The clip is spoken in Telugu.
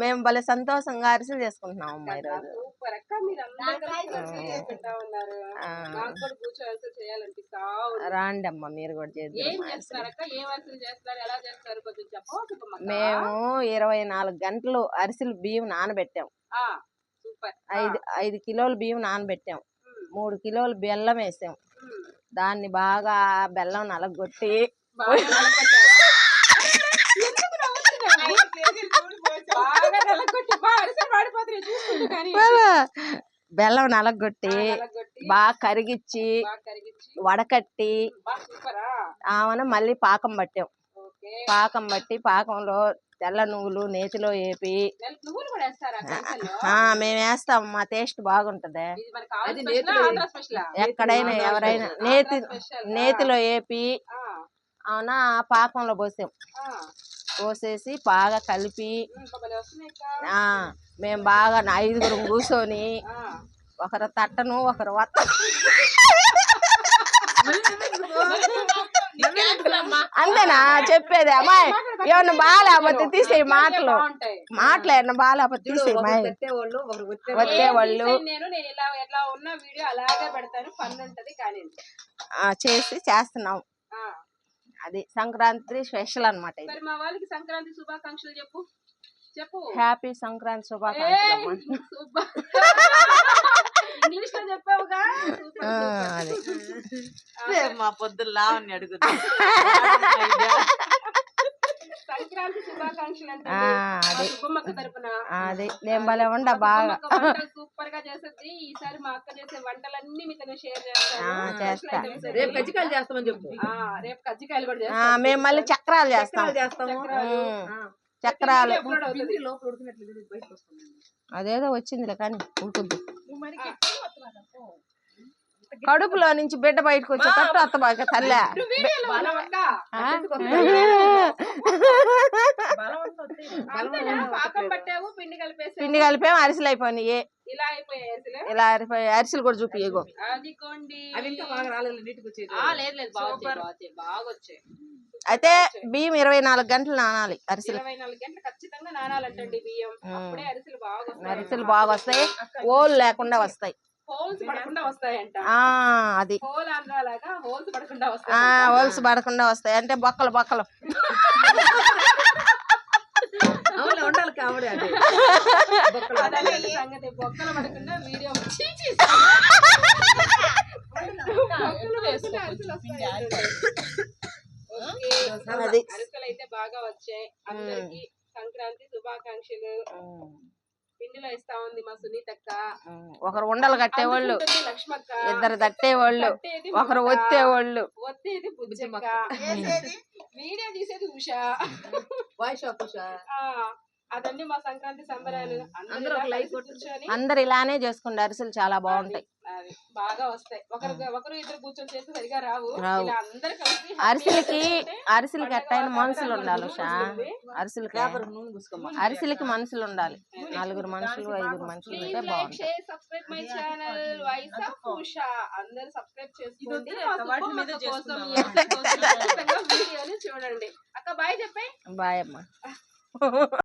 మేము భలే సంతోషంగా అరిసెలు చేసుకుంటున్నాం అమ్మా ఈరోజు. రాండి అమ్మా మీరు కూడా చేద్దాం మేము ఇరవై నాలుగు గంటలు అరిసెలు బియ్యం నానబెట్టాం. ఆ, సూపర్. ఆ, ఐదు ఐదు కిలోలు బియ్యం నానబెట్టాం. మూడు కిలోలు బెల్లం వేసాం. దాన్ని బాగా బెల్లం నలగొట్టి బెల్లం నలగొట్టి నలగొట్టి. బాగా కరిగిచ్చి వడకట్టి. ఆమెను మళ్ళీ పాకం పట్టాం. ఓకే. పాకం బట్టి పాకంలో తెల్ల నువ్వులు నేతిలో వేపి మేము వేస్తాం మా టేస్ట్ బాగుంటది? ఎక్కడైనా ఎవరైనా నేతి. నేతిలో వేపి అవునా? పాకంలో పోసాం. ఆ. పోసేసి బాగా కలిపి మేము బాగా ఐదుగురం కూర్చొని. ఒకరు తట్టను ఒకరు వత్త. అంతేనా? చెప్పేది అమ్మాయి. ఏమన్నా బాగాలేకపోతే తీసేయి మాటలు. మాటలు ఏమన్నా బాగాలేకపోతే తీసేయి మాయి పెట్టేవాళ్ళు ఒకరు వచ్చే వచ్చే వాళ్ళు తీసాను నేను? నేను ఇలా ఎట్లా ఉన్న వీడియో అలాగే పెడతాను ఫన్ ఉంటది కానీ. ఆ, చేసి చేస్తున్నాం. ఆ. అది సంక్రాంతి స్పెషల్ అన్నమాట ఇది. మరి మా వాళ్ళకి సంక్రాంతి శుభాకాంక్షలు చెప్పు. చెప్పు. హ్యాపీ సంక్రాంతి శుభాకాంక్షలు ఇంగ్లీష్లో చెప్పావుగా. అది. మా పొద్దున్న లావని అడుగుతుంది సంక్రాంతి శుభాకాంక్షలు అంటే ఆ, అది. నేను భలే ఉండ బాగా. సూపర్గా చేస్తుంది. ఈసారి మా అక్క చేసే వంటలన్నీ మీతో షేర్ చేస్తాను. రేపు. కజ్జికాయలు చేస్తామని చెప్పు. ఆ, రేపు కజ్జికాయలు కూడా చేస్తాం మేము మళ్ళీ చక్రాలు చేస్తాం. చక్రాలు. చేస్తాము అదేదో వచ్చిందిలే కానీ ఉంటుంది కడుపులో నుంచి బిడ్డ బయటకు వచ్చేటట్టు అత్త బాగా తల్లే నువ్వు వీడియోలో ఉన్నావు అక్క. ఆ? అంతేనా? పాకం పట్టావు పిండి కలిపేం అరిసెలు అయిపోయినాయి. ఇలా అయిపోయాయి అసలు ఇలా అరిపోయి అరిసెలు కూడా చూపి ఇగో. అది కొండి అవి ఇంకా బాగా రాలేదు నీటికి వచ్చేది ఆ, లేదు లేదు బాగా వచ్చాయి, బాగా వచ్చాయి, బాగా వచ్చాయి. అయితే బియ్యం ఇరవై నాలుగు గంటలు నానాలి అరిసెలు. అరిసెలు బాగా వస్తాయి. అరిసెలు బాగా వస్తాయి. ఓలు లేకుండా వస్తాయి. హోల్స్ పడకుండా వస్తాయంట. ఆ అది. హోల్స్ పడకుండా వస్తాయి. అంటే బొక్కలు బొక్కలు. అది అదండి సంగతి బొక్కలు పడకుండా వీడియో అయితే బాగా వచ్చాయి. అందరికి సంక్రాంతి శుభాకాంక్షలు. పిండిలో ఇస్తా ఉంది మా సునీతక్క. ఒకరు ఉండలు కట్టేవాళ్ళు. ఇద్దరు తట్టేవాళ్ళు. ఒకరు ఒత్తేవాళ్ళు. ఒత్తేది వీడియో తీసేది ఉషా. Voice of Usha. ఆ, అదన్నీ మా సంక్రాంతి సంబరాలు. అందరూ ఇలానే చేసుకుంటే అరిసెలు చాలా బాగుంటాయి. బాగా వస్తాయి. ఒకరు ఒకరు ఇద్దరు కూర్చొని చేస్తే సరిగా రావు. రావు. ఇలా అందరు కలిసి happy అరిసెలకి అరిసెలకి ఎట్టయిన మనుషులు ఉండాలి ఉషా. అరిసెలకి పేపర్ నూనె పూసుకోమా అరిసెలకి మనుషులు ఉండాలి. నలుగురు మనుషులు ఐదుగురు మనుషులు ఉంటే లైక్ బాగుంటాయి. Share subscribe my channel voice of Usha అందరూ సబ్స్క్రైబ్ చేసుకోండి ఇది మా వద్దులే, వాటి మీద సుబ్బమ్మ కోసం చేసుకుందాం. మీ అందరి కోసం ఖచ్చితంగా వీడియోని చూడండి. అక్క బాయ్ చెప్పే. బాయ్ అమ్మా.